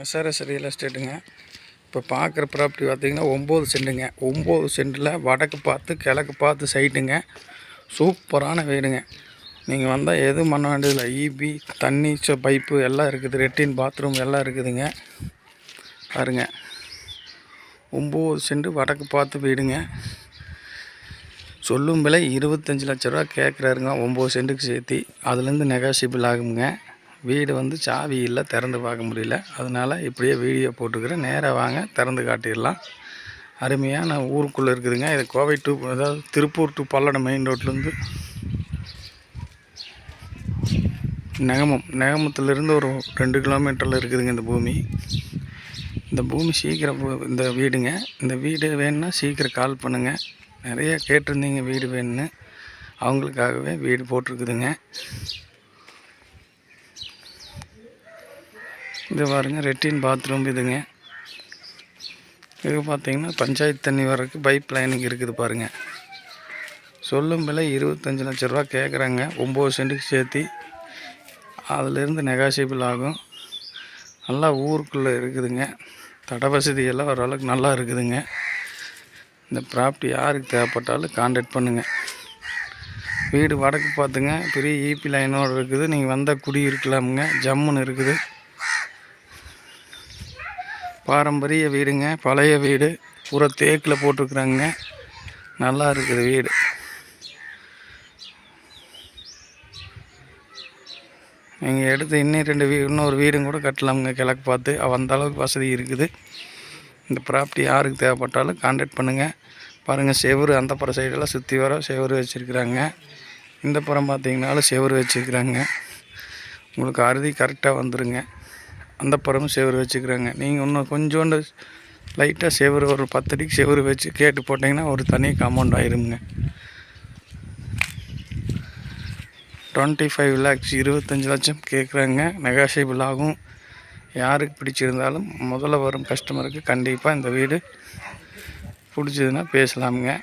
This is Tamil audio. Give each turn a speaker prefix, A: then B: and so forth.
A: எஸ்ஆர்எஸ் ரியல் எஸ்டேட்டுங்க இப்போ பார்க்குற ப்ராப்பர்ட்டி பார்த்தீங்கன்னா ஒம்பது சென்ட்டுங்க ஒம்பது சென்ட்டில் வடக்கு பார்த்து கிழக்கு பார்த்து சைட்டுங்க சூப்பரான வீடுங்க. நீங்கள் வந்தால் எதுவும் பண்ண வேண்டியதில்லை. ஈபி தண்ணி ச பைப்பு எல்லாம் இருக்குது. ரெட்டின் பாத்ரூம் எல்லாம் இருக்குதுங்க. பாருங்க. ஒம்பது சென்ட் வடக்கு பார்த்து வீடுங்க. சொல்லும் விலை இருபத்தஞ்சி லட்ச ரூபா கேட்குறாருங்க ஒம்பது சென்ட்டுக்கு சேர்த்து. அதுலேருந்து நெகாசிபிள் ஆகுங்க வீடு வந்து சாவி இல்லை திறந்து பார்க்க முடியல. அதனால் இப்படியே வீடியோ போட்டுக்கிறேன். நேராக வாங்க திறந்து காட்டிடலாம். அருமையான ஊருக்குள்ளே இருக்குதுங்க. இது கோவை டு அதாவது திருப்பூர் டு பல்லடம் மெயின் ரோட்லேருந்து நகமம். நகமத்துலேருந்து ஒரு ரெண்டு கிலோமீட்டரில் இருக்குதுங்க இந்த பூமி. இந்த பூமி சீக்கிரம் இந்த வீடுங்க. இந்த வீடு வேணும்னா சீக்கிரம் கால் பண்ணுங்கள் நிறைய கேட்டிருந்தீங்க வீடு வேணும்னு. அவங்களுக்காகவே வீடு போட்டிருக்குதுங்க. இது பாருங்க ரெட்டின் பாத்ரூம் இதுங்க. இது பார்த்தீங்கன்னா பஞ்சாயத்து தண்ணி வர்றதுக்கு பைப் லைனிங் இருக்குது பாருங்க. சொல்லும் விலை இருபத்தஞ்சி லட்ச ரூபா கேட்குறாங்க ஒம்பது சென்ட்டுக்கு சேர்த்து அதிலிருந்து நெகாசிபிள் ஆகும். நல்லா ஊருக்குள்ளே இருக்குதுங்க. தட வசதி எல்லாம் ஓரளவுக்கு நல்லா இருக்குதுங்க. இந்த ப்ராப்பர்ட்டி யாருக்கு தேவைப்பட்டாலும் காண்டாக்ட் பண்ணுங்கள் வீடு வடக்கு பார்த்துங்க பெரிய ஈபி லைனோடு இருக்குது. நீங்கள் வந்தால் குடி இருக்கலாமுங்க. ஜம்முன்னு இருக்குது. பாரம்பரிய வீடுங்க. பழைய வீடு. பூரா தேக்கில் போட்டிருக்குறாங்க. நல்லா இருக்குது வீடு. நீங்கள் எடுத்து இன்னும் ரெண்டு வீ இன்னொரு வீடும் கூட கட்டலாமுங்க. கிழக்கு பார்த்து. அந்த அளவுக்கு வசதி இருக்குது. இந்த ப்ராப்பர்ட்டி யாருக்கு தேவைப்பட்டாலும் கான்டாக்ட் பண்ணுங்கள் பாருங்கள் செவுரு அந்த புற சைடெல்லாம் சுற்றி வர செவுரு வச்சுருக்குறாங்க. இந்த புறம் பார்த்தீங்கனாலும் செவுரு வச்சுருக்குறாங்க. உங்களுக்கு அறுதி கரெக்டாக வந்துடுங்க அந்த பறவை சேவர் வச்சுக்கிறாங்க. நீங்கள் இன்னும் கொஞ்சோண்டு லைட்டாக சேவர் ஒரு பத்தடிக்கு சேவர் வச்சு கேட்டு போட்டிங்கன்னா ஒரு தனி காம்பவுண்ட் ஆயிருங்க. டுவெண்ட்டி ஃபைவ் லேக்ஸ் இருபத்தஞ்சி லட்சம் கேட்குறாங்க நெகாஷியபிள் ஆகும். யாருக்கு பிடிச்சிருந்தாலும் முதல்ல வரும் கஸ்டமருக்கு கண்டிப்பாக இந்த வீடு பிடிச்சதுன்னா பேசலாமுங்க.